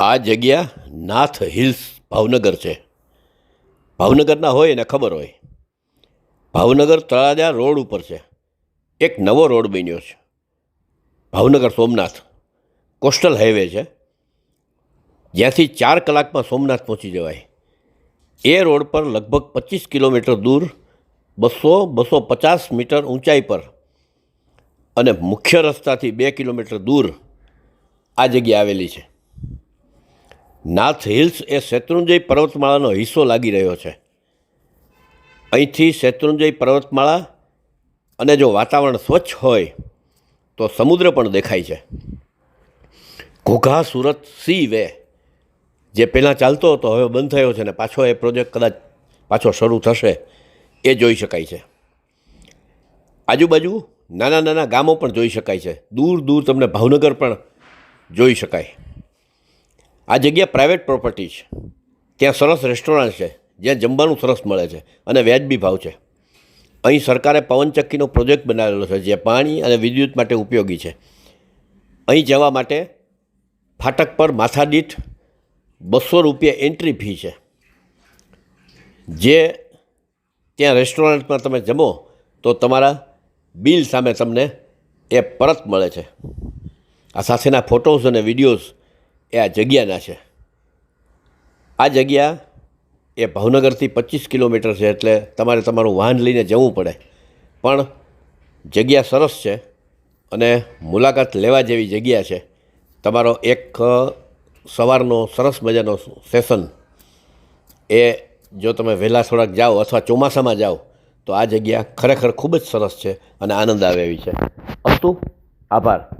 આ જગ્યા નાથ હિલ્સ ભાવનગર છે. ભાવનગરના હોય એને ખબર હોય. ભાવનગર તળાજા રોડ ઉપર છે. એક નવો રોડ બન્યો છે. ભાવનગર સોમનાથ. કોસ્ટલ હાઈવે છે. જ્યાંથી ચાર કલાકમાં સોમનાથ પહોંચી જવાય. એ રોડ પર લગભગ પચીસ કિલોમીટર દૂર બસો બસો પચાસ મીટર ઊંચાઈ પર અને મુખ્ય રસ્તાથી બે કિલોમીટર દૂર આ જગ્યા આવેલી છે. નાથ હિલ્સ એ શેત્રુંજય પર્વતમાળાનો હિસ્સો લાગી રહ્યો છે. અહીંથી શેત્રુંજય પર્વતમાળા અને જો વાતાવરણ સ્વચ્છ હોય તો સમુદ્ર પણ દેખાય છે. ઘોઘા સુરત સી વે જે પહેલાં ચાલતો હતો, હવે બંધ થયો છે ને પાછો એ પ્રોજેક્ટ કદાચ પાછો શરૂ થશે એ જોઈ શકાય છે. આજુબાજુ નાના નાના ગામો પણ જોઈ શકાય છે. દૂર દૂર તમને ભાવનગર પણ જોઈ શકાય. આ જગ્યા પ્રાઇવેટ પ્રોપર્ટી છે. ત્યાં સરસ રેસ્ટોરન્ટ છે. જ્યાં જમવાનું સરસ મળે છે અને વ્યાજબી ભાવ છે. અહીં સરકારે પવનચક્કીનો પ્રોજેક્ટ બનાવેલો છે જે પાણી અને વિદ્યુત માટે ઉપયોગી છે. અહીં જવા માટે ફાટક પર માથાદીઠ બસો રૂપિયા એન્ટ્રી ફી છે. જે ત્યાં રેસ્ટોરન્ટમાં તમે જમો તો તમારા બિલ સામે તમને એ પરત મળે છે. આ સાથેના ફોટોઝ અને વિડીયોઝ એ આ જગ્યાના છે. આ જગ્યા એ ભાવનગરથી પચીસ કિલોમીટર છે એટલે તમારે તમારું વાહન લઈને જવું પડે. પણ જગ્યા સરસ છે અને મુલાકાત લેવા જેવી જગ્યા છે. તમારો એક સવારનો સરસ મજાનો સેશન. એ જો તમે વહેલા થોડાક જાઓ અથવા ચોમાસામાં જાઓ, તો આ જગ્યા ખરેખર ખૂબ જ સરસ છે અને આનંદ આવે એવી છે. અસ્તુ, આભાર.